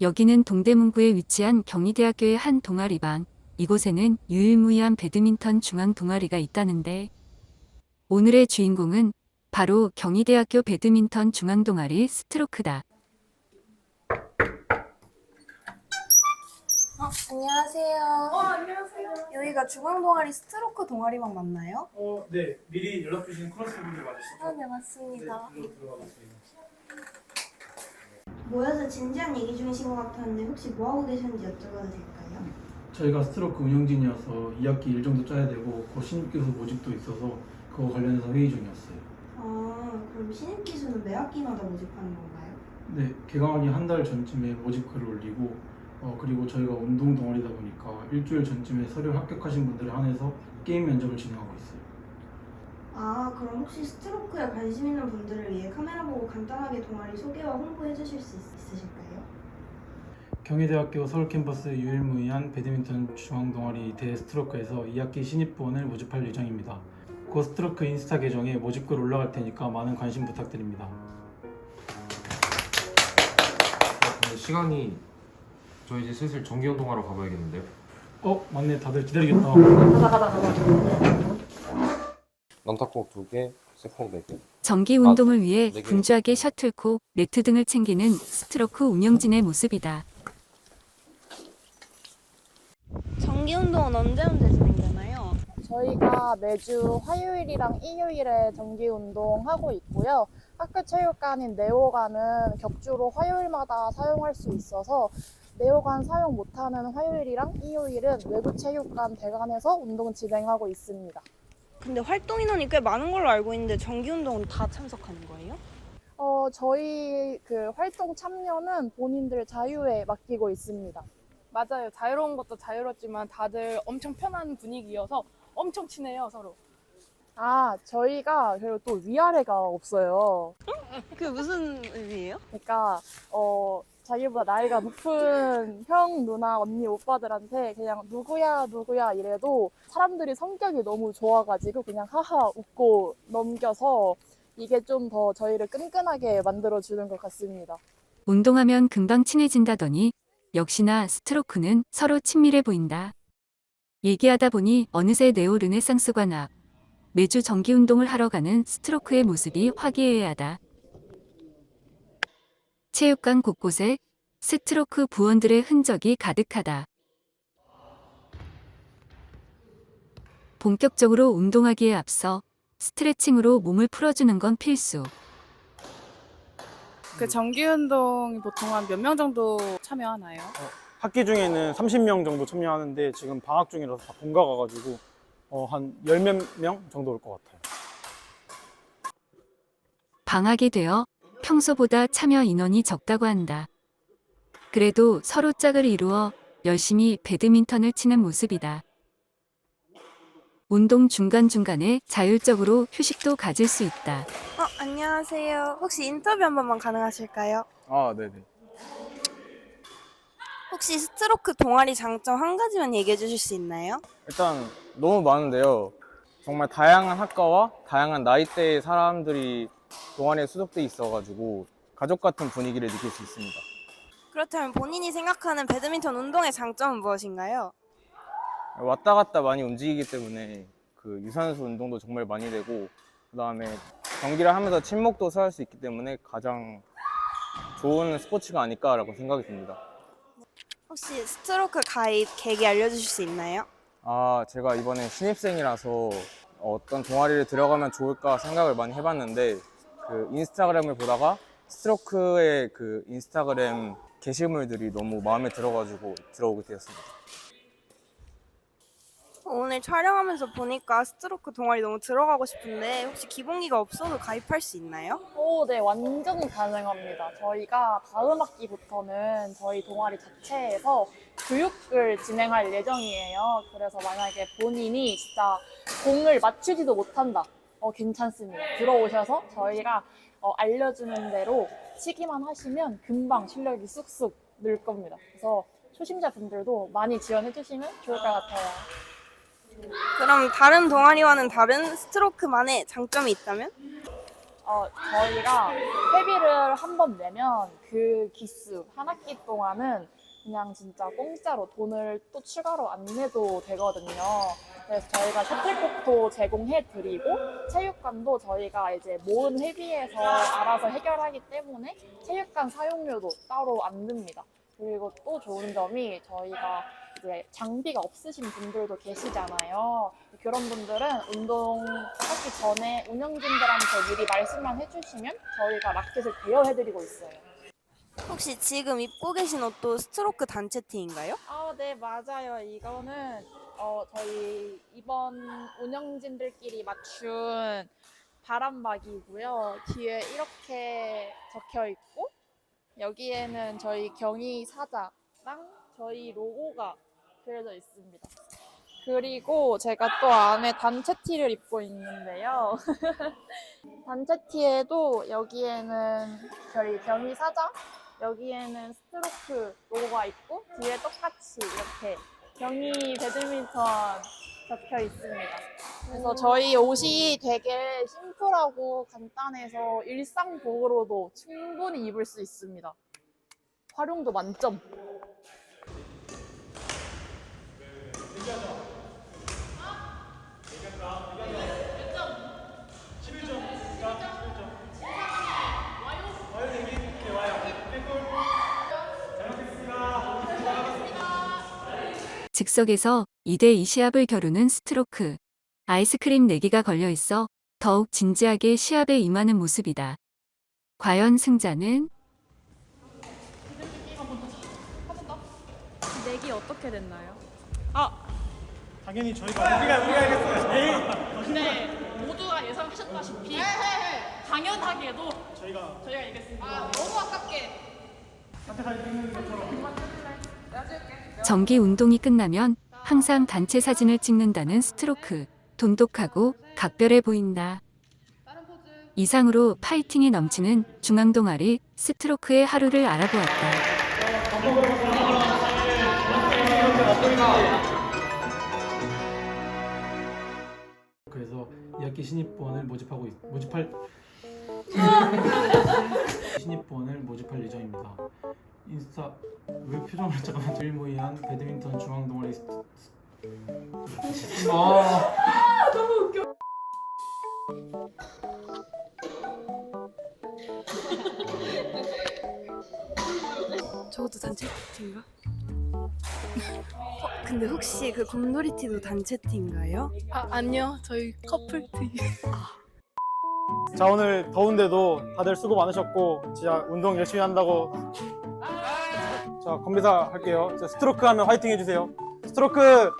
여기는 동대문구에 위치한 경희대학교의 한 동아리방. 이곳에는 유일무이한 배드민턴 중앙 동아리가 있다는데 오늘의 주인공은 바로 경희대학교 배드민턴 중앙 동아리 스트로크다. 어, 안녕하세요. 어, 안녕하세요. 여기가 중앙 동아리 스트로크 동아리방 맞나요? 어, 네. 미리 연락 주신 클래스 분들 맞으시죠? 아, 네, 맞습니다. 네, 일로 들어가 보세요. 모여서 진지한 얘기 중이신 것 같았는데 혹시 뭐 하고 계셨는지 여쭤봐도 될까요? 저희가 스트로크 운영진이어서 2학기 일 정도 짜야 되고 곧 신입 교수 모집도 있어서 그거 관련해서 회의 중이었어요. 아 그럼 신입 기수는 매 학기마다 모집하는 건가요? 네, 개강하기 한 달 전쯤에 모집 글을 올리고 어, 그리고 저희가 운동 동아리다 보니까 일주일 전쯤에 서류 합격하신 분들에 한해서 게임 면접을 진행하고 있어요. 아 그럼 혹시 스트로크에 관심 있는 분들을 위해 카메라 보고 간단하게 동아리 소개와 홍보해 주실 수 있- 있으실까요? 경희대학교 서울 캠퍼스 유일무이한 배드민턴 중앙 동아리 대 스트로크에서 2학기 신입부원을 모집할 예정입니다. 고 스트로크 인스타 계정에 모집글 올라갈 테니까 많은 관심 부탁드립니다. 어, 근데 시간이 저 이제 슬슬 정기 운동하러 가봐야겠는데요. 어 맞네 다들 기다리겠다. 넌탁공 2개, 세콩 4개. 정기 운동을 위해 네 개. 분주하게 셔틀콕, 네트 등을 챙기는 스트로크 운영진의 모습이다. 정기 운동은 언제 언제 진행되나요? 저희가 매주 화요일이랑 일요일에 정기 운동하고 있고요. 학교 체육관인 네오관은 격주로 화요일마다 사용할 수 있어서 네오관 사용 못하는 화요일이랑 일요일은 외부 체육관 대관에서 운동 진행하고 있습니다. 근데 활동 인원이 꽤 많은 걸로 알고 있는데 정기 운동은 다 참석하는 거예요? 어, 저희 그 활동 참여는 본인들 자유에 맡기고 있습니다. 맞아요. 자유로운 것도 자유롭지만 다들 엄청 편한 분위기여서 엄청 친해요, 서로. 아, 저희가 그리고 또 위아래가 없어요. 그게 무슨 의미예요? 그러니까 어 자기보다 나이가 높은 형, 누나, 언니, 오빠들한테 그냥 누구야 누구야 이래도 사람들이 성격이 너무 좋아가지고 그냥 하하 웃고 넘겨서 이게 좀 더 저희를 끈끈하게 만들어주는 것 같습니다. 운동하면 금방 친해진다더니 역시나 스트로크는 서로 친밀해 보인다. 얘기하다 보니 어느새 네오 르네상스관 앞 매주 정기 운동을 하러 가는 스트로크의 모습이 화기애애하다. 체육관 곳곳에 스트로크 부원들의 흔적이 가득하다. 본격적으로 운동하기에 앞서 스트레칭으로 몸을 풀어주는 건 필수. 그 정기 운동 보통 한 몇 명 정도 참여하나요? 학기 중에는 30명 정도 참여하는데 지금 방학 중이라서 다 본가 가가지고 어, 한열몇명 정도 올 것 같아요. 방학이 되어 평소보다 참여 인원이 적다고 한다. 그래도 서로 짝을 이루어 열심히 배드민턴을 치는 모습이다. 운동 중간중간에 자율적으로 휴식도 가질 수 있다. 어, 안녕하세요. 혹시 인터뷰 한 번만 가능하실까요? 아, 네네. 혹시 스트로크 동아리 장점 한 가지만 얘기해 주실 수 있나요? 일단 너무 많은데요. 정말 다양한 학과와 다양한 나이대의 사람들이 동아리에 수속돼 있어가지고 가족 같은 분위기를 느낄 수 있습니다. 그렇다면 본인이 생각하는 배드민턴 운동의 장점은 무엇인가요? 왔다 갔다 많이 움직이기 때문에 그 유산소 운동도 정말 많이 되고 그다음에 경기를 하면서 친목도 쌓을 수 있기 때문에 가장 좋은 스포츠가 아닐까라고 생각이 듭니다. 혹시 스트로크 가입 계기 알려주실 수 있나요? 아, 제가 이번에 신입생이라서 어떤 동아리를 들어가면 좋을까 생각을 많이 해봤는데 그 인스타그램을 보다가 스트로크의 그 인스타그램 게시물들이 너무 마음에 들어가지고 들어오게 되었습니다. 오늘 촬영하면서 보니까 스트로크 동아리 너무 들어가고 싶은데 혹시 기본기가 없어도 가입할 수 있나요? 오, 네, 완전 가능합니다. 저희가 다음 학기부터는 저희 동아리 자체에서 교육을 진행할 예정이에요. 그래서 만약에 본인이 진짜 공을 맞추지도 못한다. 어, 괜찮습니다. 들어오셔서 저희가 어, 알려주는 대로 치기만 하시면 금방 실력이 쑥쑥 늘 겁니다. 그래서 초심자분들도 많이 지원해 주시면 좋을 것 같아요. 그럼 다른 동아리와는 다른 스트로크만의 장점이 있다면? 어, 저희가 회비를 한 번 내면 그 기수 한 학기 동안은 그냥 진짜 공짜로 돈을 또 추가로 안 내도 되거든요. 그래서 저희가 셔틀콕도 제공해 드리고 체육관도 저희가 이제 모은 회비에서 알아서 해결하기 때문에 체육관 사용료도 따로 안 듭니다. 그리고 또 좋은 점이 저희가 이제 장비가 없으신 분들도 계시잖아요. 그런 분들은 운동하기 전에 운영진들한테 미리 말씀만 해주시면 저희가 라켓을 대여해드리고 있어요. 혹시 지금 입고 계신 옷도 스트로크 단체 티인가요? 아, 네, 맞아요. 이거는 어, 저희 이번 운영진들끼리 맞춘 바람막이고요. 뒤에 이렇게 적혀 있고 여기에는 저희 경희 사자랑 저희 로고가 그려져 있습니다. 그리고 제가 또 안에 단체 티를 입고 있는데요. 단체 티에도 여기에는 저희 경희 사자, 여기에는 스트로크 로고가 있고 뒤에 똑같이 이렇게 경희 배드민턴 적혀 있습니다. 그래서 저희 옷이 되게 심플하고 간단해서 일상복으로도 충분히 입을 수 있습니다. 활용도 만점. 즉석에서 2대2 시합을 겨루는 스트로크. 아이스크림 내기가 걸려 있어 더욱 진지하게 시합에 임하는 모습이다. 과연 승자는? 내기 어떻게 됐나요? 당연히 저희가 우리가 우리가 이겼어요. 근데 모두가 예상하셨다시피 당연하게도 저희가 저희가 이겼습니다. 아, 너무 아깝게. 정기 운동이 끝나면 항상 단체 사진을 찍는다는 스트로크. 돈독하고 각별해 보인다. 이상으로 파이팅이 넘치는 중앙 동아리 스트로크의 하루를 알아보았다. 그래서 2학기 신입부원을 모집하고 있, 모집할 신입부원을 모집할 예정입니다. 인스타 왜 표정을 잠깐만 일무이한 배드민턴 중앙 동아리 스- 스- 아 저것도 단체 티인가? 어, 근데 혹시 그 곰돌이 티도 단체 티인가요? 아 아니요 저희 커플 티. 자 오늘 더운데도 다들 수고 많으셨고 진짜 운동 열심히 한다고 자 건배사 할게요. 자, 스트로크 하면 화이팅 해주세요. 스트로크